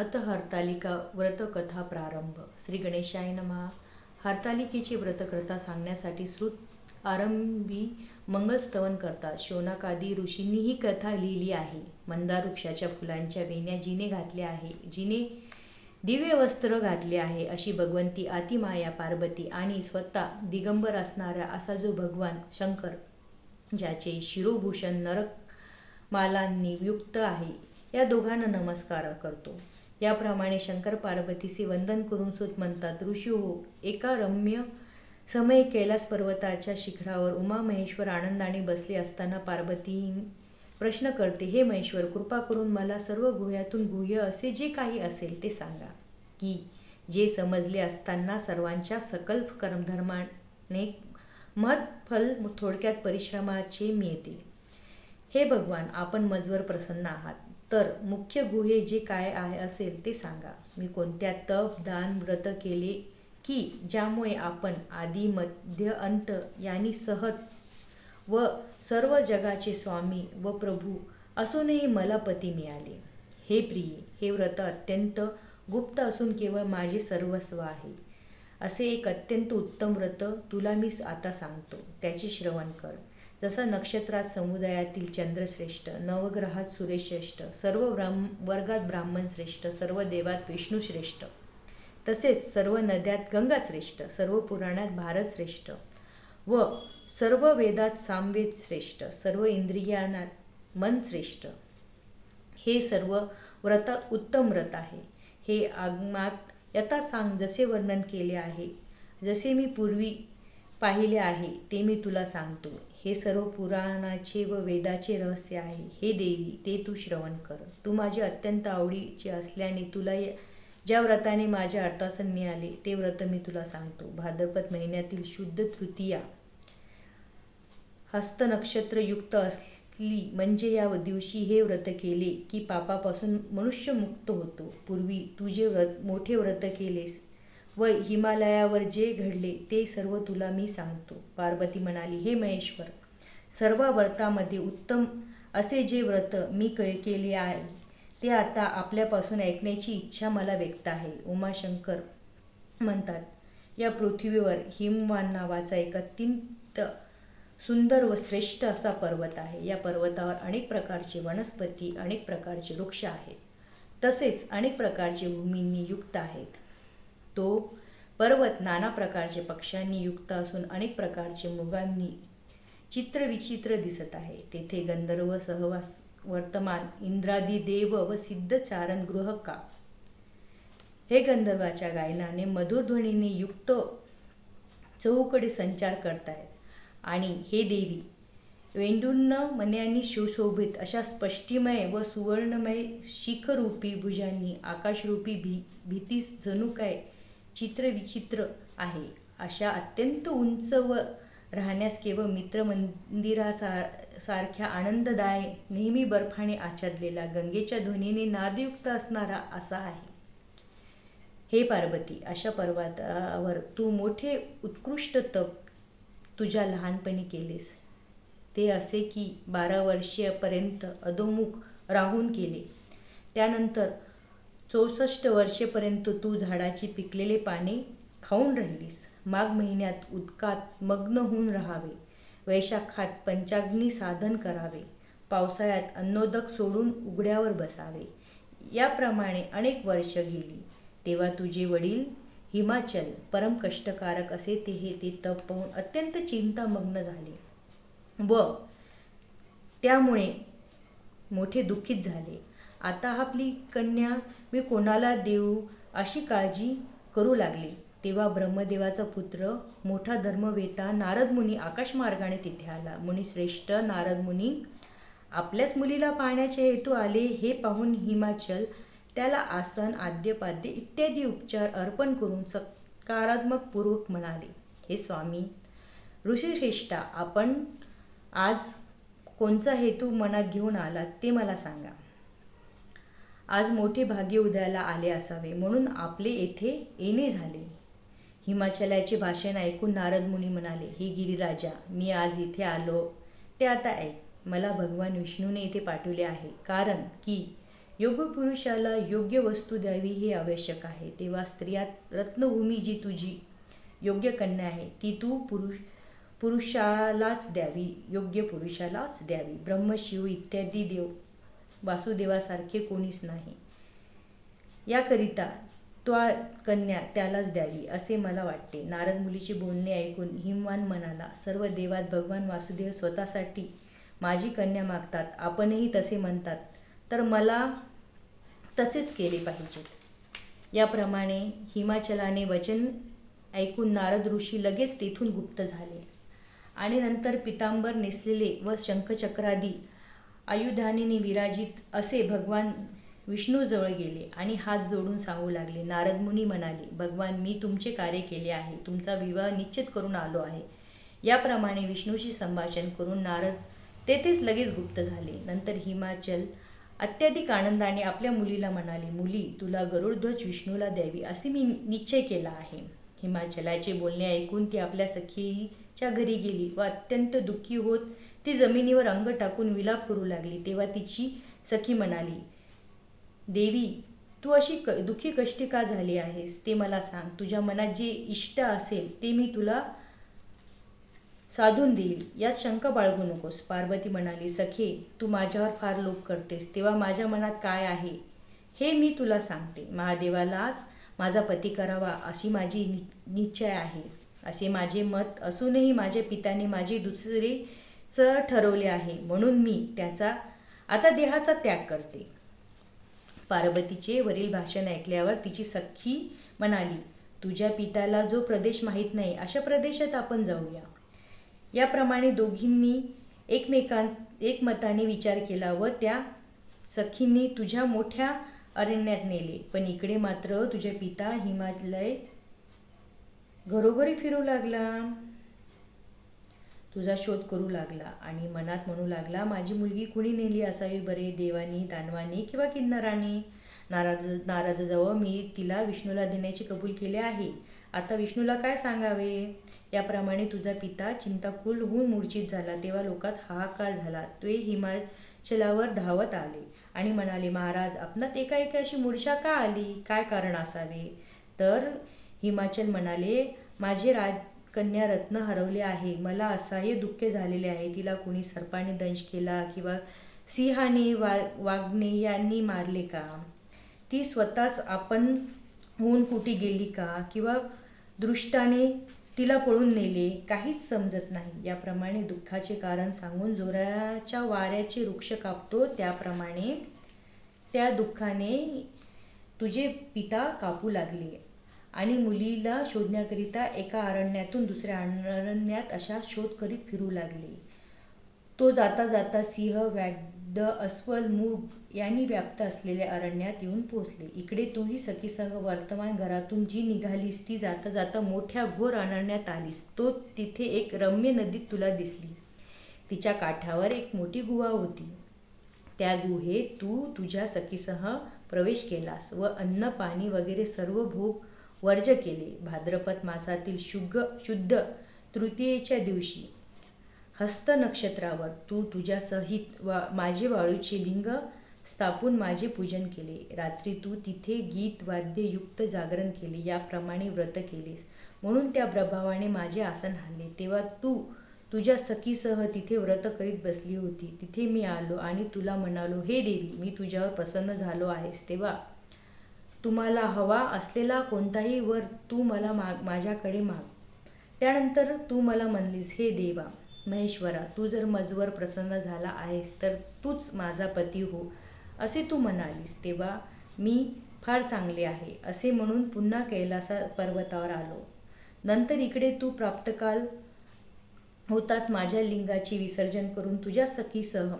अत हरतालिका व्रतकथा प्रारंभ. श्री गणेशाय नमः. हरतालिकेची व्रतकथा सांगण्यासाठी श्रुत आरंभी मंगलस्तवन करतात. शोनाकादी ऋषींनी ही कथा लिहिली आहे. मंदार वृक्षाच्या फुलांच्या वेण्या जिने घातल्या आहे. जिने दिव्य वस्त्र घातले आहे. अशी भगवंती आतिमाया पार्वती आणि स्वतः दिगंबर असणारा असा जो भगवान शंकर ज्याचे शिरोभूषण नरक मालांनी युक्त आहे या दोघांना नमस्कार करतो. याप्रमाणे शंकर पार्वतीचे वंदन करून सुत म्हणतात ऋषी हो एका रम्य समय कैलास पर्वताच्या शिखरावर उमा महेश्वर आनंदाने बसले असताना पार्वती प्रश्न करते हे महेश्वर कृपा करून मला सर्व गुह्यातून गुह्य असे जे काही असेल ते सांगा की जे समजले असताना सर्वांच्या सकल कर्मधर्माने महत्फल थोडक्यात परिश्रमाचे मिळते. हे भगवान आपण मजवर प्रसन्न आहात. तर मुख्य गुहे जे काय आहे असेल ते सांगा. मी कोणत्या तप दान व्रत केले की ज्यामुळे आपण आदी मध्य अंत यांनी सहत व सर्व जगाचे स्वामी व प्रभू असूनही मला पती मिळाले? हे प्रिय हे व्रत अत्यंत गुप्त असून केवळ माझे सर्वस्व आहे. असे एक अत्यंत उत्तम व्रत तुला मी आता सांगतो. त्याचे श्रवण कर. जसं नक्षत्रात समुदायातील चंद्रश्रेष्ठ नवग्रहात सूर्यश्रेष्ठ सर्व ब्राह्म वर्गात ब्राह्मण श्रेष्ठ सर्व देवात विष्णू श्रेष्ठ तसेच सर्व नद्यात गंगा श्रेष्ठ सर्व पुराणात भारत श्रेष्ठ व सर्व वेदात सामवेद श्रेष्ठ सर्व इंद्रियानात मन श्रेष्ठ हे सर्व व्रतात उत्तम व्रत आहे. हे आगमात यथा सांग जसे वर्णन केले आहे जसे मी पूर्वी पाहिले आहे ते मी तुला सांगतो. हे सर्व पुराणाचे व वेदाचे रहस्य आहे. हे देवी ते तू श्रवण कर. तू माझे अत्यंत आवडीचे असल्याने तुला ज्या व्रताने माझे अर्थासन मिळाले ते व्रत मी तुला सांगतो. भाद्रपद महिन्यातील शुद्ध तृतीया. हस्त नक्षत्र युक्त असली म्हणजे या दिवशी हे व्रत केले की पापापासून मनुष्य मुक्त होतो. पूर्वी तू जे व्रत मोठे व्रत केलेस व हिमालयावर जे घडले ते सर्व तुला मी सांगतो. पार्वती म्हणाली हे महेश्वर सर्व व्रतामध्ये उत्तम असे जे व्रत मी केले आहे ते आता आपल्यापासून ऐकण्याची इच्छा मला व्यक्त आहे. उमाशंकर म्हणतात या पृथ्वीवर हिमवान नावाचा एक अत्यंत सुंदर व श्रेष्ठ असा पर्वत आहे. या पर्वतावर अनेक प्रकारचे वनस्पती अनेक प्रकारचे वृक्ष आहेत. तसेच अनेक प्रकारचे भूमींनी युक्त आहेत. तो पर्वत नाना प्रकारचे पक्ष्यांनी युक्त असून अनेक प्रकारचे मृगांनी चित्रविचित्र दिसत आहे. तेथे गंधर्व सहवास वर्तमान इंद्रादी देव व सिद्ध चारण गृह का? हे गंधर्वाच्या गायनाने मधुर ध्वनीने युक्त चहूकडे संचार करतायत. आणि हे देवी वेंडून्न मन्यांनी सुशोभित अशा स्पष्टीमय व सुवर्णमय शिखरूपी भुजांनी आकाशरूपी भी भीतीस जणू काय चित्रविचित्र आहे. अशा अत्यंत उंच व राहण्यास केवळ मित्र मंदिरासार सारख्या आनंददाय नेहमी बर्फाने आच्छादलेला गंगेच्या ध्वनीने नादयुक्त असणारा असा आहे. हे पार्वती अशा पर्वतावर तू मोठे उत्कृष्ट तप तुझ्या लहानपणी केलेस. ते असे की बारा वर्षीयपर्यंत अधोमुख राहून केले त्यानंतर चौसष्ट वर्षेपर्यंत तू झाडाची पिकलेले पाने खाऊन राहिलीस. माघ महिन्यात उदकात मग्न होऊन राहावे. वैशाखात पंचाग्नी साधन करावे. पावसाळ्यात अन्नोदक सोडून उघड्यावर बसावे. याप्रमाणे अनेक वर्ष गेली. तेव्हा तुझे वडील हिमाचल परम कष्टकारक असे ते हे ते तप पाहून अत्यंत चिंतामग्न झाले व त्यामुळे मोठे दुःखित झाले. आता आपली कन्या मी कोणाला देऊ अशी काळजी करू लागली. तेव्हा ब्रह्मदेवाचा पुत्र मोठा धर्मवेता नारद मुनी आकाशमार्गाने तिथे आला. मुनिश्रेष्ठ नारद मुनी आपल्याच मुलीला पाहण्याचे हेतू आले हे पाहून हिमाचल त्याला आसन आद्यपाद्य इत्यादी उपचार अर्पण करून सकारात्मक पूर्वक म्हणाले. हे स्वामी ऋषीश्रेष्ठा आपण आज कोणचा हेतू मनात घेऊन आलात ते मला सांगा. आज मोठे भाग्य उदयाला आले असावे. म्हणून आपले येथे येणे झाले. हिमाचलाचे भाषण ऐकून नारद मुनी म्हणाले हे गिरिराजा मी आज इथे आलो. ते आता ऐक. मला भगवान विष्णूने इथे पाठवले आहे. कारण की योग्य पुरुषाला योग्य वस्तू द्यावी हे आवश्यक आहे. तेव्हा स्त्रियात रत्नभूमी जी तुझी योग्य कन्या आहे ती तू पुरुष पुरुषालाच द्यावी. योग्य पुरुषालाच द्यावी. ब्रह्म शिव इत्यादी देव वासुदेवासारखे कोणीच नाही. याकरिता त्वा कन्या त्यालाच द्यावी असे मला वाटते. नारद मुलीचे बोलणे ऐकून हिमवान म्हणाला सर्व देवात भगवान वासुदेव स्वतःसाठी माझी कन्या मागतात आपणही तसे म्हणतात तर मला तसेच केले पाहिजेत. याप्रमाणे हिमाचलाने वचन ऐकून नारद ऋषी लगेच तेथून गुप्त झाले. आणि नंतर पितांबर नेसलेले व शंखचक्रादी आयुधाने विराजित असे भगवान विष्णूजवळ गेले आणि हात जोडून सांगू लागले नारद मुनी म्हणाले भगवान मी तुमचे कार्य केले आहे तुमचा विवाह निश्चित करून आलो आहे. याप्रमाणे विष्णूशी संभाषण करून नारद तेथेच लगेच गुप्त झाले. नंतर हिमाचल अत्याधिक आनंदाने आपल्या मुलीला म्हणाले मुली तुला गरुडध्वज विष्णूला द्यावी असे मी निश्चय केला आहे. हिमाचलाचे बोलणे ऐकून ती आपल्या सखीच्या घरी गेली व अत्यंत दुःखी होत ती जमिनीवर अंग टाकून विलाप करू लागली. तेव्हा तिची सखी म्हणाली देवी तू अशी क दुःखी कष्टी का झाली आहेस? ते मला सांग. तुझ्या मनात जे इष्ट असेल ते मी तुला साधून देईल. यात शंका बाळगू नकोस. पार्वती म्हणाली सखे तू माझ्यावर फार लोभ करतेस. तेव्हा माझ्या मनात काय आहे हे मी तुला सांगते. महादेवालाच माझा पती करावा अशी माझी नि निश्चय आहे. असे माझे मत असूनही माझ्या पित्याने माझे दुसरे स ठरवले आहे. म्हणून मी त्याचा आता देहाचा त्याग करते. पार्वतीचे वरील भाषण ऐकल्यावर तिची सख्खी म्हणाली तुझ्या पित्याला जो प्रदेश माहीत नाही अशा प्रदेशात आपण जाऊया. याप्रमाणे दोघींनी एकमेकां एकमताने विचार केला व त्या सखींनी तुझ्या मोठ्या अरण्यात नेले. पण इकडे मात्र तुझ्या पिता हिमालय घरोघरी फिरू लागला. तुझा शोध करू लागला आणि मनात म्हणू लागला माझी मुलगी कुणी नेली असावी बरे देवानी दानवानी किंवा किन्नराने? नारद नारदजवळ मी तिला विष्णूला देण्याचे कबूल केले आहे. आता विष्णूला काय सांगावे? याप्रमाणे तुझा पिता चिंताकुल होऊन मूर्छित झाला. तेव्हा लोकात हाहाकार झाला. ते हिमाचलावर धावत आले आणि म्हणाले महाराज आपणात एकाएकी अशी मूर्छा का आली? काय कारण असावे? तर हिमाचल म्हणाले माझे राज कन्या रत्न हरवले आहे. मला असाही दुःख झालेले आहे. तिला कोणी सर्पाने दंश केला किंवा सिंहाने वा वाघने यांनी मारले का? ती स्वतःच आपण होऊन कुठे गेली का? किंवा दृष्टाने तिला पळून नेले? काहीच समजत नाही. याप्रमाणे दुःखाचे कारण सांगून जोराच्या वाऱ्याचे वृक्ष कापतो. त्याप्रमाणे त्या दुःखाने तुझे पिता कापू लागले. आणि मुलीला शोधण्याकरिता एका अरण्यातून दुसऱ्या अरण्यात अशा शोध करीत फिरू लागले. तो जाता जाता सिंह व्याघ्र अस्वल मूग यांनी व्याप्त असलेल्या अरण्यात येऊन पोहोचले. इकडे तूही सखीसह वर्तमान घरातून जी निघालीस ती जाता जाता मोठ्या घोर अरण्यात आलीस. तो तिथे एक रम्य नदीत तुला दिसली. तिच्या काठावर एक मोठी गुहा होती. त्या गुहेत तू तुझ्या सखीसह प्रवेश केलास व अन्न पाणी वगैरे सर्व भोग वर्ज केले. भाद्रपद मासातील शुग्ग शुद्ध तृतीयेच्या दिवशी हस्त नक्षत्रावर तू तुझ्या सहित वा माझे वाळूचे लिंग स्थापून माझे पूजन केले. रात्री तू तिथे गीत वाद्ययुक्त जागरण केले. याप्रमाणे व्रत केलेस. म्हणून त्या प्रभावाने माझे आसन हल्ले तेव्हा तू तुझ्या सखीसह तिथे व्रत करीत बसली होती. तिथे मी आलो आणि तुला म्हणालो हे देवी मी तुझ्यावर प्रसन्न झालो आहेस. तेव्हा तुम्हाला हवा असलेला कोणताही वर तू मला माग माझ्याकडे माग. त्यानंतर तू मला म्हणलीस हे देवा महेश्वरा तू जर मजवर प्रसन्न झाला आहेस तर तूच माझा पती हो. असे तू म्हणालीस तेव्हा मी फार चांगले आहे असे म्हणून पुन्हा कैलासा पर्वतावर आलो. नंतर इकडे तू प्राप्तकाल होतास माझ्या लिंगाची विसर्जन करून तुझ्या सखीसह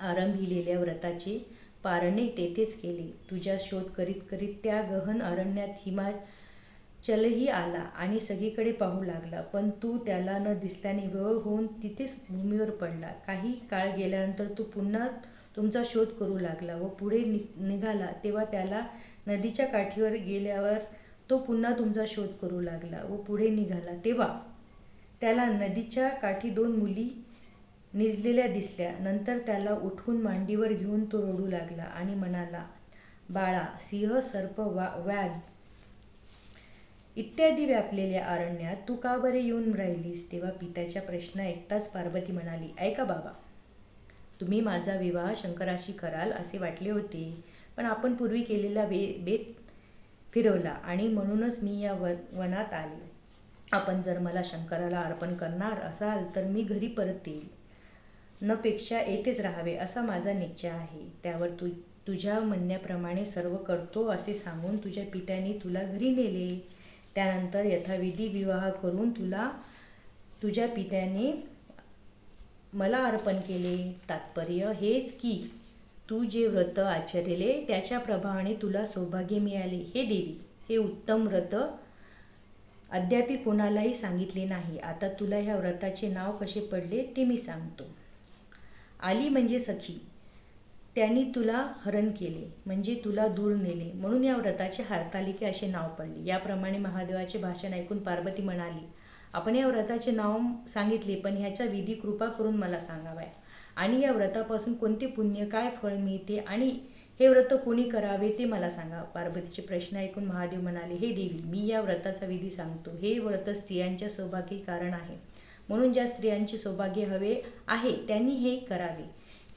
आरंभिलेल्या व्रताची पारणे तेथेच केले. तुझ्या शोध करीत करीत त्या गहन अरण्यात हिमाचलही आला आणि सगळीकडे पाहू लागला. पण तू त्याला न दिसल्याने विवळ होऊन तिथेच भूमीवर पडला. काही काळ गेल्यानंतर तू पुन्हा तुमचा शोध करू लागला व पुढे नि निघाला. तेव्हा त्याला नदीच्या काठीवर गेल्यावर तो पुन्हा तुमचा शोध करू लागला व पुढे निघाला. तेव्हा त्याला नदीच्या काठी दोन मुली निजलेल्या दिसल्या. नंतर त्याला उठवून मांडीवर घेऊन तो रडू लागला आणि म्हणाला, बाळा, सिंह, सर्प, व्याध इत्यादी व्यापलेल्या अरण्यात तू का बरे येऊन राहिलीस? तेव्हा पित्याचा प्रश्न ऐकताच पार्वती म्हणाली, ऐका बाबा, तुम्ही माझा विवाह शंकराशी कराल असे वाटले होते. पण आपण पूर्वी केलेला बेत फिरवला आणि म्हणूनच मी या वनात आले. आपण जर मला शंकराला अर्पण करणार असाल तर मी घरी परत येईल न पेक्षा येथेच राहावे असा माझा निश्चय आहे. त्यावर तुझ्या म्हणण्याप्रमाणे सर्व करतो असे सांगून तुझ्या पित्याने तुला घरी नेले. त्यानंतर यथाविधी विवाह करून तुला तुझ्या पित्याने मला अर्पण केले. तात्पर्य हेच की तू जे व्रत आचरले त्याच्या प्रभावाने तुला सौभाग्य मिळाले. हे देवी, हे उत्तम व्रत अद्यापि कोणालाही सांगितले नाही. आता तुला ह्या व्रताचे नाव कसे पडले ते मी सांगतो. आली म्हणजे सखी. त्यांनी तुला हरण केले म्हणजे तुला दूर नेले म्हणून या व्रताचे हरतालिके असे नाव पडले. याप्रमाणे महादेवाचे भाषण ऐकून पार्वती म्हणाली, आपण या व्रताचे नाव सांगितले पण ह्याचा विधी कृपा करून मला सांगावा आणि या व्रतापासून कोणते पुण्य, काय फळ मिळते आणि हे व्रत कोणी करावे ते मला सांगा. पार्वतीचे प्रश्न ऐकून महादेव म्हणाले, हे देवी, मी या व्रताचा विधी सांगतो. हे व्रत स्त्रियांच्या सौभाग्य कारण आहे. म्हणून ज्या स्त्रियांचे सौभाग्य हवे आहे त्यांनी हे करावे.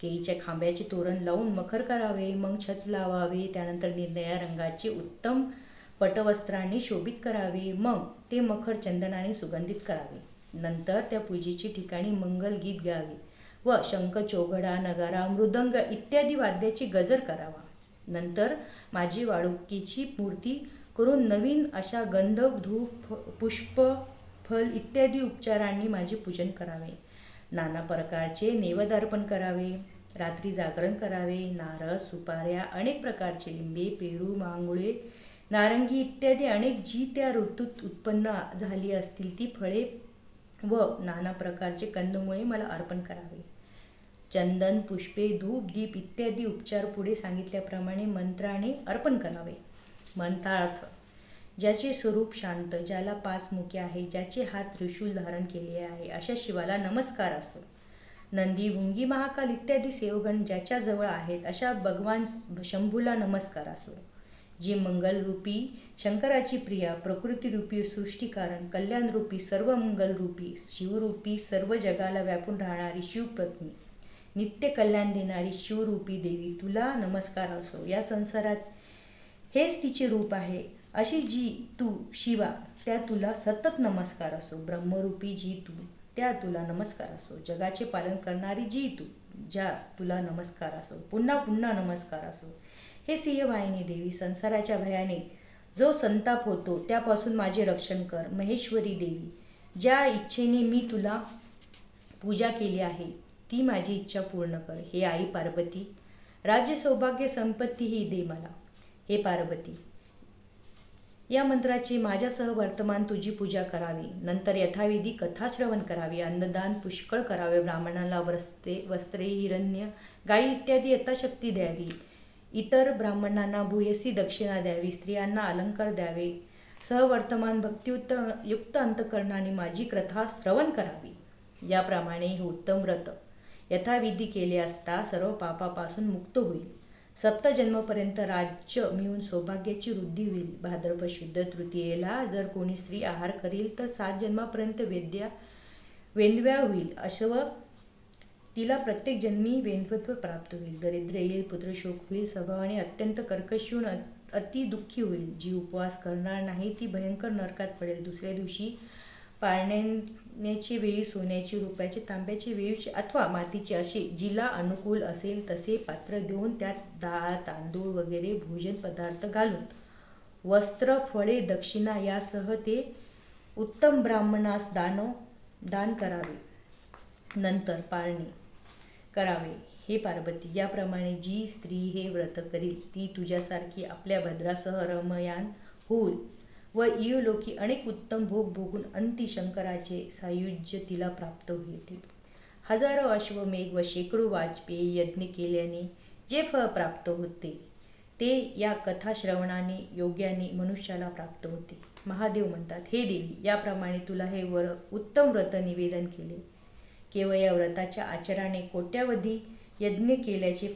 केळीच्या खांब्याचे तोरण लावून मखर करावे, मग छत लावावे, त्यानंतर निरनिळ्या रंगाचे उत्तम पटवस्त्राने शोभित करावे, मग ते मखर चंदनाने सुगंधित करावे. नंतर त्या पूजेची ठिकाणी मंगल गीत गावे व शंख, चोघडा नगारा, मृदंग इत्यादी वाद्याची गजर करावा. नंतर माझी वाळुकीची मूर्ती करून नवीन अशा गंध, धूप, पुष्प, फल इत्यादी उपचारांनी माझे पूजन करावे. नाना प्रकारचे नैवेद्य अर्पण करावे. रात्री जागरण करावे. नारळ, सुपाऱ्या, अनेक प्रकारचे लिंबे, पेरू, मांगुळे नारंगी इत्यादी अनेक जी त्या ऋतूत उत्पन्न झाली असतील ती फळे व नाना प्रकारचे कंदमुळे मला अर्पण करावे. चंदन, पुष्पे, धूप, दीप इत्यादी उपचार पुढे सांगितल्याप्रमाणे मंत्राने अर्पण करावे. मंत्रार्थ ज्याचे स्वरूप शांत, ज्याला पाच मुखे आहेत, ज्याचे हात त्रिशूल धारण केलेले आहे, अशा शिवाला नमस्कार असो. नंदी, भुंगी, महाकाल इत्यादी सेवगण ज्याच्या जवळ आहेत अशा भगवान शंभूला नमस्कार असो. जी मंगलरूपी शंकराची प्रिया, प्रकृतीरूपी सृष्टिकारण, कल्याणरूपी सर्व मंगलरूपी शिवरूपी सर्व जगाला व्यापून राहणारी शिवपत्नी, नित्य कल्याण देणारी शिवरूपी देवी तुला नमस्कार असो. या संसारात हेच तिचे रूप आहे अशी जी तू शिवा त्या तुला सतत नमस्कार असो. ब्रह्मरूपी जी तू त्या तुला नमस्कार असो. जगाचे पालन करणारी जी तू ज्या तुला नमस्कार असो. पुन्हा पुन्हा नमस्कार असो. हे सिंहवाहिनी देवी, संसाराच्या भयाने जो संताप होतो त्यापासून माझे रक्षण कर. महेश्वरी देवी, ज्या इच्छेने मी तुला पूजा केली आहे ती माझी इच्छा पूर्ण कर. हे आई पार्वती, राज्य, सौभाग्य, संपत्तीही दे मला. हे पार्वती, या मंत्राची माझ्यासह वर्तमान तुझी पूजा करावी. नंतर यथाविधी कथाश्रवण करावी अन्नदान पुष्कळ करावे. ब्राह्मणाला वस्त्रे, हिरण्य, गायी इत्यादी यथाशक्ती द्यावी. इतर ब्राह्मणांना भूयसी दक्षिणा द्यावी. स्त्रियांना अलंकार द्यावे. सहवर्तमान भक्तियुक्त युक्त अंतःकरणाने माझी कथा श्रवण करावी. याप्रमाणे हे उत्तम व्रत यथाविधी केले असता सर्व पापापासून मुक्त होईल. सप्तजन्मपर्यंत राज्य मिळून सौभाग्याची वृद्धी होईल. भाद्रपद शुद्ध तृतीयेला जर कोणी स्त्री आहार करील तर सात जन्मापर्यंत वेद्या वेंदव्या होईल असं तिला प्रत्येक जन्मी वैधव्य प्राप्त होईल. दरिद्र येईल, पुत्रशोक होईल, स्वभावाने अत्यंत कर्कश होऊन अति दुःखी होईल. जी उपवास करणार नाही ती भयंकर नरकात पडेल. दुसऱ्या दिवशी पाळण्याची वेळी सोन्याची रुपयाची तांब्याची विळीची अथवा मातीची असे जिला अनुकूल असेल तसे पात्र देऊन त्यात डाळ, तांदूळ वगैरे भोजन पदार्थ घालून वस्त्र, फळे, दक्षिणा यासह ते उत्तम ब्राह्मणास दान करावे. नंतर पाळणे करावे. हे पार्वती, याप्रमाणे जी स्त्री हे व्रत करील ती तुझ्यासारखी आपल्या भद्रासह रमयान होईल व इहलोकी अनेक उत्तम भोग भोगून अंती शंकराचे सायुज्य तिला प्राप्त होतील हजारो अश्वमेघ व शेकडो वाजपेयी यज्ञ केल्याने जे फळ प्राप्त होते ते या कथाश्रवणाने योग्याने मनुष्याला प्राप्त होते. महादेव म्हणतात, हे देवी, याप्रमाणे तुला हे उत्तम व्रत निवेदन केले केवळ या व्रताच्या आचराने कोट्यावधी यज्ञ केल्याचे